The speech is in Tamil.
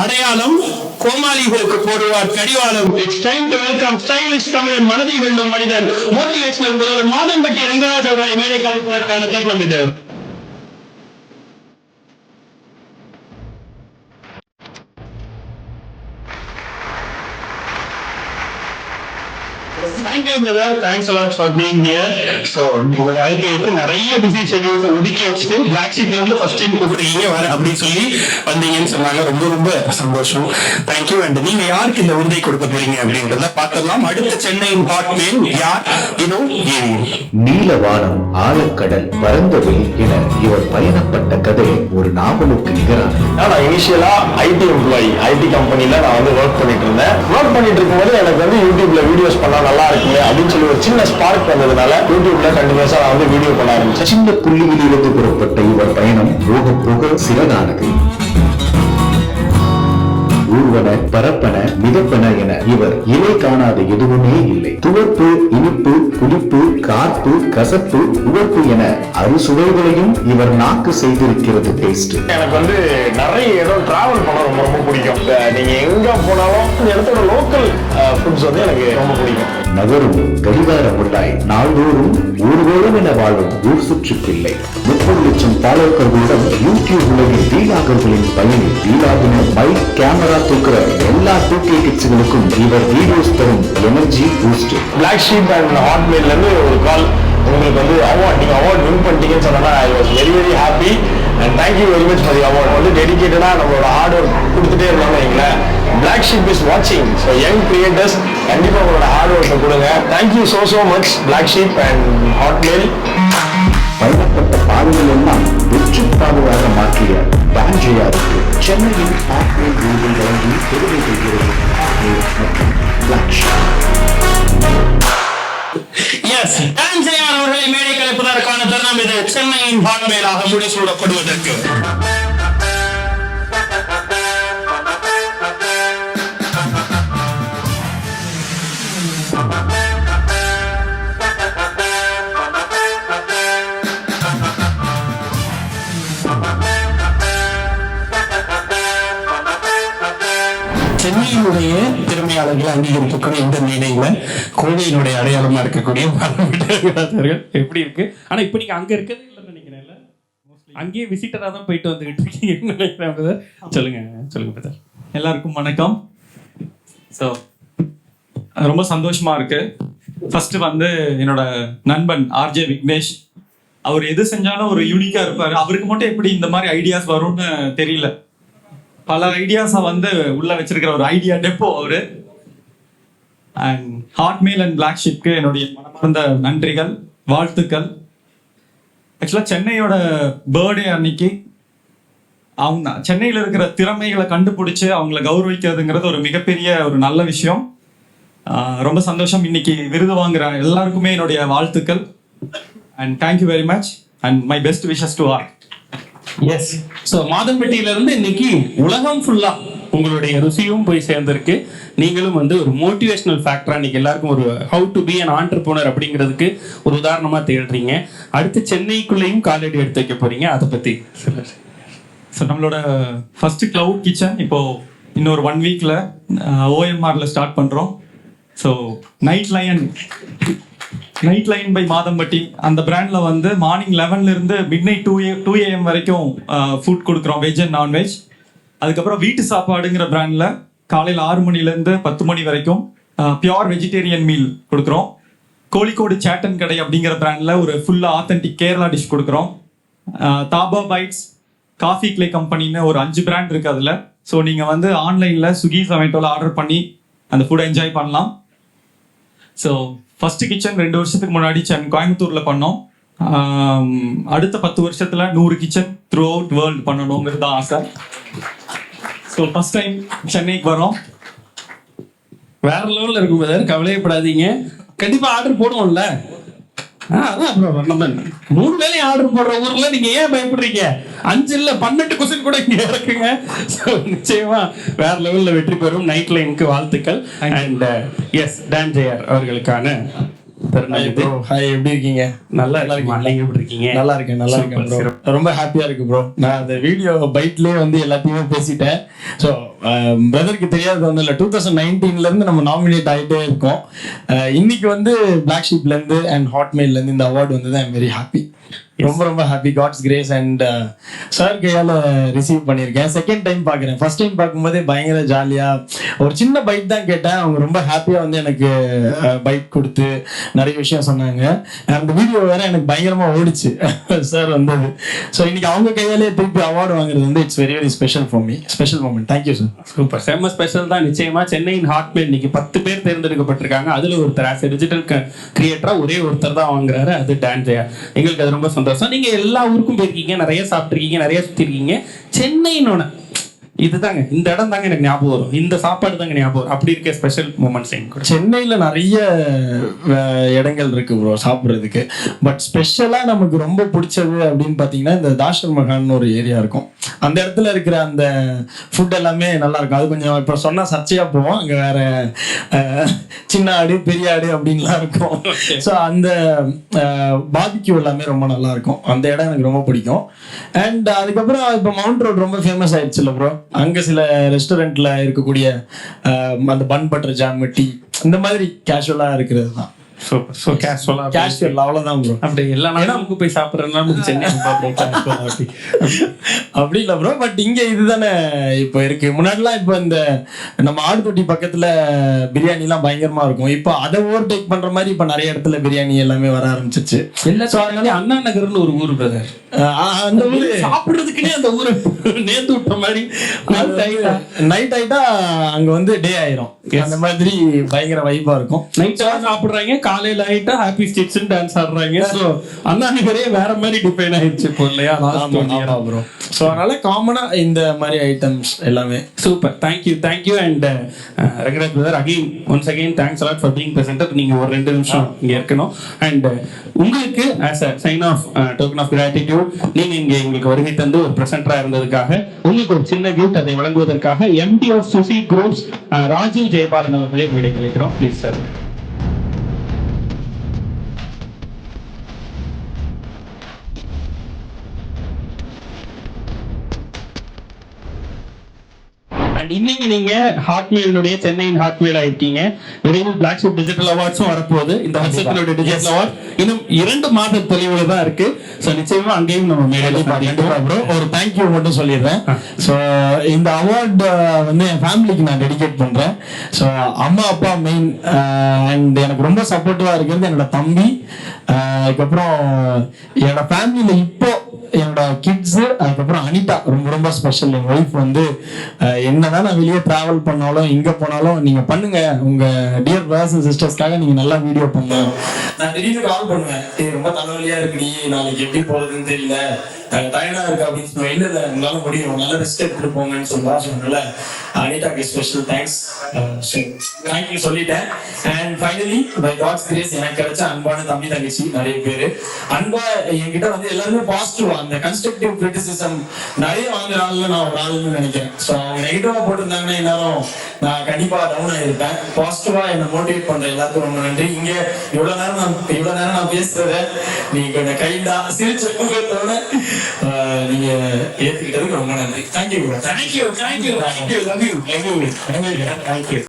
அடையாளம் கோமாளிகளுக்கு போடுவார் கடிவாளம். It's time to welcome stylish தமிழன் மனதை வெல்லும் மனிதன். மோட்டிவேஷனல் முதல்வர் மாதம்பட்டி ரங்கராஜ் அவர்களை மேடை கலைப்பதற்கான தருணம் இது Thank you, brother. Thanks a lot for being here. So, உங்க வாழ்க்கைக்கு நிறைய பிஸி ஷெட்யூல்ஸ் ஒதுக்கி வச்சுட்டு பிளாக் ஷீட்ல வந்து ஃபர்ஸ்ட் டைம் கூப்பிடுறீங்க வர அப்படின்னு சொல்லி வந்தீங்கன்னு சொன்னாங்க. ரொம்ப ரொம்ப சந்தோஷம். தேங்க்யூ அண்ட் நீங்க யாருக்கு இந்த விருதை கொடுக்க போறீங்க அப்படின்றத பார்த்துடலாம். அடுத்த சென்னையின் ஹாட் மேன் யார்? யூனோ நீலவானம் ஆழக்கடல் பரந்தவெளி என இவர் பயணப்பட்ட கதை ஒரு நாவலுக்கு நிகரானது. நான் இனிஷியலா ஐடி எம்ப்ளாயி ஐடி கம்பெனில நான் வந்து ஒர்க் பண்ணிட்டு இருந்தேன். ஒர்க் பண்ணிட்டு இருக்கும்போது எனக்கு வந்து யூடியூப்ல யூஸ் பண்ணா நல்லா இருக்குமே அப்படின்னு சொல்லி ஒரு சின்ன ஸ்பார்க் வந்ததுனால யூடியூப்ல கண்டினியூஸா நான் வந்து வீடியோ பண்ண ஆரம்பிச்சேன். சின்ன புள்ளியில் புறப்பட்ட இவர் பயணம் போக போக சிறதானது ஊர்வன பரப்பன மிதப்பன என இவர் இலை காணாத எதுவுமே இல்லை. துவப்பு இனிப்பு புளிப்பு கார்ப்பு கசப்பு உவர்ப்பு என அறுசுவைகளையும் இவர் நாக்கு செய்திருக்கிறது டேஸ்ட் எனக்கு வந்து நிறைய இடம் டிராவல் பண்ண ரொம்ப ரொம்ப பிடிக்கும். நீங்க எங்க போனாலும் இந்த இடத்தோட லோக்கல் ஃபுட்ஸ் வந்து எனக்கு ரொம்ப பிடிக்கும். நகரும் கடிகார முள்ளாய் நாள்தோறும் ஊர்வலம் ஊர் சுற்று பிள்ளை முப்பது லட்சம் பாலோக்கர்களுடன் யூடியூப் உலகில் வீலாகர்களின் பயணி வீலாகின பைக் கேமரா தூக்குற எல்லா டூ கே கிட்ஸுகளுக்கும் இவர் வீடியோஸ் தரும் energy boost. Black Sheep and ஹாட்மெயில்ல இருந்து ஒரு கால் உங்களுக்கு வந்து அவார்ட் நீங்க அவார்ட் வின் பண்ணிட்டீங்கன்னு சொன்னா I was very very happy and thank you very much for the award வந்து டெடிக்கேட்டடா நம்மளோட ஹார்ட் ஒர்க் கொடுத்துட்டே இருந்தாங்க வைங்களேன். பிளாக் ஷீப் இஸ் வாட்சிங் ஸோ யங் கிரியேட்டர்ஸ் கண்டிப்பா உங்களோட ஹார்ட் ஒர்க்கை கொடுங்க. Thank you so so much Black Sheep and Hotmail பயணப்பட்ட பாதைகள் எல்லாம் வெற்றி பாதையாக மாற்றிய பாஞ்சியாருக்கு சென்னையில் ஆப்ரேல் விருது வழங்கி பெருமை கொள்கிறது மற்றும் பிளாக் எஸ் அவர்களை மேடை கலைப்பதற்கான தருணம் இது. சென்னையின் ஹாட் மேலாக முடிசூடப்படுவதற்கு சென்னையினுடைய திறமையாளர்களை அங்கீகரிக்கக்கூடிய இந்த மேடையில கோவையினுடைய அடையாளமா இருக்கக்கூடிய எப்படி இருக்கு? ஆனா இப்போ நீங்க அங்க இருக்கிறது இல்லைன்னு நினைக்கிறேன்ல அங்கேயே விசிட்டரா தான் போயிட்டு வந்துகிட்டு நினைக்கிறேன் brother. சொல்லுங்க சொல்லுங்க பிரதர். எல்லாருக்கும் வணக்கம். ஸோ ரொம்ப சந்தோஷமா இருக்கு. ஃபர்ஸ்ட் வந்து என்னோட நண்பன் ஆர்ஜே விக்னேஷ். அவர் எது செஞ்சாலும் ஒரு யூனிக்கா இருப்பாரு. அவருக்கு மட்டும் எப்படி இந்த மாதிரி ஐடியாஸ் வரும்னு தெரியல. பல ஐடியாஸை வந்து உள்ள வச்சிருக்கிற ஒரு ஐடியா டெப்போ அவரு. அண்ட் ஹாட்மெயில் அண்ட் பிளாக் ஷிப்க்கு என்னுடைய மனமார்ந்த நன்றிகள் வாழ்த்துக்கள். ஆக்சுவலாக சென்னையோட பர்த்டே அன்னைக்கு அவங்க சென்னையில் இருக்கிற திறமைகளை கண்டுபிடிச்சு அவங்கள கௌரவிக்கிறதுங்கிறது ஒரு மிகப்பெரிய ஒரு நல்ல விஷயம். ரொம்ப சந்தோஷம். இன்னைக்கு விருது வாங்குற எல்லாருக்குமே என்னுடைய வாழ்த்துக்கள். And thank you very much and my best wishes to R S so மாதம்பட்டியில இருந்து இன்னைக்கு உலகம் ஃபுல்லா உங்களுடைய ருசியும் போய் சேர்ந்திருக்கு. நீங்களும் வந்து ஒரு மோட்டிவேஷனல் ஃபேக்டரா இன்னைக்கு எல்லாருக்கும் ஒரு how to be an entrepreneur அப்படிங்கிறதுக்கு ஒரு உதாரணமா தேடுறீங்க. அடுத்து சென்னைக்குள்ளேயும் காலடி எடுத்து வைக்க போறீங்க. அதை பத்தி ஸோ நம்மளோட ஃபர்ஸ்ட் கிளவுட் கிச்சன் இப்போ இன்னொரு ஒன் வீக்ல ஓஎம்ஆர்ல ஸ்டார்ட் பண்றோம். So night line night line by Madhampatti அந்த பிராண்ட்ல வந்து மார்னிங் லெவன்ல இருந்து midnight two A two AM வரைக்கும் ஃபுட் கொடுக்குறோம். வெஜ் அண்ட் நான்வெஜ் அதுக்கப்புறம் வீட்டு சாப்பாடுங்கிற பிராண்ட்ல காலையில் ஆறு மணிலேருந்து பத்து மணி வரைக்கும் பியோர் வெஜிடேரியன் மீல் கொடுக்குறோம். கோழிக்கோடு சேட்டன் கடை அப்படிங்கிற பிராண்டில் ஒரு ஃபுல்லாக ஆத்தென்டிக் கேரளா டிஷ் கொடுக்குறோம். தாபா பைட்ஸ் காஃபி கிளே கம்பெனின்னு ஒரு அஞ்சு பிராண்ட் இருக்குது அதில். ஸோ நீங்கள் வந்து ஆன்லைனில் ஸ்விக்கி ஜொமேட்டோல ஆர்டர் பண்ணி அந்த ஃபுட்டை என்ஜாய் பண்ணலாம். ஸோ ஃபர்ஸ்ட் கிச்சன் ரெண்டு வருஷத்துக்கு முன்னாடி சென் கோயம்புத்தூர்ல பண்ணோம். அடுத்த பத்து வருஷத்துல நூறு கிச்சன் த்ரூ அவுட் வேர்ல்டு பண்ணணுங்கிறது தான் ஆசை. ஸோ ஃபர்ஸ்ட் டைம் சென்னைக்கு வரோம். வேற லெவலில் இருக்கும் பிரதர் கவலையப்படாதீங்க கண்டிப்பா ஆர்டர் போடுவோம்ல. நம்ம மூணு வேலையும் ஆர்டர் போடுற ஊர்ல நீங்க ஏன் பயப்படுறீங்க? அஞ்சு இல்ல பன்னெண்டு கொஸ்டின் கூட இங்க இருக்குங்க. நிச்சயமா வேற லெவல்ல வெற்றி பெறும் நைட் லைனுக்கு வாழ்த்துக்கள். அண்ட் எஸ் டான் ஜெயர் அவர்களுக்கான. ஹாய் எப்படி இருக்கீங்க? நல்லா இருக்கீங்க. நீங்க எப்படி இருக்கீங்க? நல்லா இருக்கேன் நல்லா இருக்கேன் ரொம்ப ஹாப்பியா இருக்கு ப்ரோ நான் அந்த வீடியோ பைட்லயே வந்து எல்லாத்தையுமே பேசிட்டேன். ஸோ Um, பிரதருக்கு தெரியாத ஒன்றும் இல்லை. டூ தௌசண்ட் நைன்டீன்லேருந்து நம்ம நாமினேட் ஆகிட்டே இருக்கோம். Uh, இன்னைக்கு வந்து பிளாக் ஷீப்லேருந்து அண்ட் ஹாட்மெயிலேருந்து இந்த அவார்டு வந்தது. ஐம் வெரி ஹாப்பி ரொம்ப ரொம்ப happy God's grace and sir கையால் ரிசீவ் பண்ணியிருக்கேன். செகண்ட் டைம் பார்க்குறேன். ஃபர்ஸ்ட் டைம் பார்க்கும்போதே பயங்கர ஜாலியாக ஒரு சின்ன பைட் தான் கேட்டேன். அவங்க ரொம்ப ஹாப்பியாக வந்து எனக்கு பைட் கொடுத்து நிறைய விஷயம் சொன்னாங்க. அந்த வீடியோ வேற எனக்கு பயங்கரமாக ஓடிச்சு. சார் வந்தது. ஸோ இன்னைக்கு அவங்க கையாலே திருப்பி அவார்டு வாங்குறது வந்து it's very very special for me special moment thank you sir super செம்ம ஸ்பெஷல் தான். நிச்சயமா சென்னையின் ஹாட்மெயில் இன்னைக்கு பத்து பேர் தேர்ந்தெடுக்கப்பட்டிருக்காங்க. அதுல ஒருத்தர் ஆஸ் டிஜிட்டல் கிரியேட்டரா ஒரே ஒருத்தர் தான் வாங்குறாரு. அது டான் ஜெயா எங்களுக்கு அது ரொம்ப சந்தோஷம். நீங்க எல்லா ஊருக்கும் போயிருக்கீங்க நிறைய சாப்பிட்டுருக்கீங்க நிறைய சுத்திருக்கீங்க சென்னைன்னு இதுதாங்க இந்த இடம் தாங்க எனக்கு ஞாபகம் வரும். இந்த சாப்பாடு தாங்க ஞாபகம் வரும். அப்படி இருக்க ஸ்பெஷல் மூமெண்ட்ஸ் சென்னையில் நிறைய இடங்கள் இருக்கு ப்ரோ சாப்பிட்றதுக்கு. பட் ஸ்பெஷலாக நமக்கு ரொம்ப பிடிச்சது அப்படின்னு பார்த்தீங்கன்னா இந்த தாஷர் மகான்னு ஒரு ஏரியா இருக்கும். அந்த இடத்துல இருக்கிற அந்த ஃபுட் எல்லாமே நல்லா இருக்கும். அது கொஞ்சம் இப்போ சொன்னால் சர்ச்சையாக போவோம். அங்கே வேற சின்ன ஆடு பெரிய ஆடு அப்படின்லாம் இருக்கும். ஸோ அந்த பாபிக்யூ எல்லாமே ரொம்ப நல்லா இருக்கும். அந்த இடம் எனக்கு ரொம்ப பிடிக்கும். அண்ட் அதுக்கப்புறம் இப்போ மவுண்ட் ரோட் ரொம்ப ஃபேமஸ் ஆயிடுச்சுல்ல ப்ரோ அங்கே சில ரெஸ்டாரண்ட்ல இருக்கக்கூடிய அந்த பன் பட்டர் ஜாம் டீ இந்த மாதிரி கேஷுவலாக இருக்கிறது தான். சூப்பர் ஸோ கேஷுவலா கேஷுவல் அவ்வளோதான் ப்ரோ அப்படி எல்லா நாளும் போய் சாப்பிட்றதுனால நமக்கு சென்னை அப்படி. அப்படி இல்லை ப்ரோ பட் இங்கே இதுதானே இப்போ இருக்கு. முன்னாடிலாம் இப்போ இந்த நம்ம ஆடுதொட்டி பக்கத்தில் பிரியாணிலாம் பயங்கரமா இருக்கும். இப்போ அதை ஓவர் டேக் பண்ணுற மாதிரி இப்போ நிறைய இடத்துல பிரியாணி எல்லாமே வர ஆரம்பிச்சிச்சு. இல்ல ஸோ அதனால அண்ணா நகர்னு ஒரு ஊர் பிரதர் அந்த ஊர். சாப்பிடுறதுக்குனே அந்த ஊரை நேர்ந்து விட்ட மாதிரி. நைட் ஆயிட்டா? அங்க வந்து டே ஆயிரும். அந்த மாதிரி பயங்கர வைப்பா இருக்கும். நைட் சாப்பிடுறாங்க காலையில ஆயிட்டா ஹாப்பி ஸ்டிட்ஸ் டான்ஸ் ஆடுறாங்க. ஸோ அண்ணா நகரே வேற மாதிரி டிஃபைன் ஆயிடுச்சு இப்போ இல்லையா? ப்ரோ ஸோ அதனால காமனா இந்த மாதிரி ஐட்டம்ஸ் எல்லாமே. Super thank you thank you and Rangaraj brother again once again thanks a lot for being presenter நீங்க ஒரு ரெண்டு நிமிஷம் இங்க இருக்கணும். அண்ட் உங்களுக்கு as a sign of token of gratitude நீங்க இங்க எங்களுக்கு வருகை தந்து ஒரு பிரசன்டரா இருந்ததுக்காக உங்களுக்கு ஒரு சின்ன கிஃப்ட் அதை வழங்குவதற்காக MD of Suchi groups Rajeev Jayabalan அவர்களே விடை கிடைக்கிறோம் ப்ளீஸ் சார் அண்ட் இன்னைக்கு நீங்க ஹாட்மெயிலுடைய சென்னையின் ஹாட்மெயில் ஆயிருக்கீங்க. விரைவில் பிளாக் ஷிப் டிஜிட்டல் அவார்ட்ஸும் வரப்போகுது. இந்த வருஷத்தினுடைய டிஜிட்டல் அவார்ட் இன்னும் இரண்டு மாத தொலைவுல தான் இருக்கு. ஸோ நிச்சயமா அங்கேயும் நம்ம கண்டிப்பா ப்ரோ ஒரு தேங்க்யூ மட்டும் சொல்லிடுறேன். ஸோ இந்த அவார்டு வந்து என் ஃபேமிலிக்கு நான் டெடிகேட் பண்றேன். ஸோ அம்மா அப்பா மெயின் அண்ட் எனக்கு ரொம்ப சப்போர்ட்டிவா இருக்கிறது என்னோட தம்பி. அதுக்கப்புறம் என்னோட ஃபேமிலியில இப்போ என்னோட கிட்ஸ் அதுக்கப்புறம் அனிதா. ரொம்ப ரொம்ப ஸ்பெஷல் என் ஒய்ஃப் வந்து என்னதான் நான் வெளியே டிராவல் பண்ணாலும் எங்க போனாலும் நீங்க பண்ணுங்க. உங்க டியர் பிரதர்ஸ் அண்ட் சிஸ்டர்ஸ்க்காக நீங்க நல்லா வீடியோ பண்ணுங்க. நான் திடீர்னு கால் பண்ணுவேன். "ஏய், ரொம்ப தலைவலியா நீ. நாளைக்கு எப்படி போறதுன்னு தெரியல. டயர்டா இருக்கு அப்படின்னு சொல்லுவேன். இல்ல இல்ல உங்களால முடியும். நல்ல ரெஸ்ட் எடுத்துட்டு போங்கன்னு சொல்றா சொன்னால அனிதாக்கு ஸ்பெஷல் தேங்க்ஸ் தேங்க்யூ சொல்லிட்டேன். And finally by God's grace எனக்கு கிடைச்ச அன்பான தம்பி தங்கச்சி நிறைய பேரு. அன்பா என்கிட்ட வந்து எல்லாருமே பாசிட்டிவ் அந்த கன்ஸ்ட்ரக்டிவ் கிரிட்டிசிசம் நிறைய வாங்குற ஆள்ல நான் ஒரு ஆளுன்னு நினைக்கிறேன். ஸோ அவங்க நெகட்டிவா போட்டிருந்தாங்கன்னா எல்லாரும் நான் கண்டிப்பா டவுன் ஆயிருப்பேன். பாசிட்டிவா என்னை மோட்டிவேட் பண்ற எல்லாத்துக்கும் ரொம்ப நன்றி. இங்க இவ்வளவு நேரம் நான் இவ்வளவு நேரம் நான் பேசுறத நீங்க கொஞ்சம் கைண்டா சிரிச்ச முகத்தோட நீங்க ஏத்துக்கிட்டதுக்கு ரொம்ப நன்றி. Thank you thank you thank you thank you thank you thank you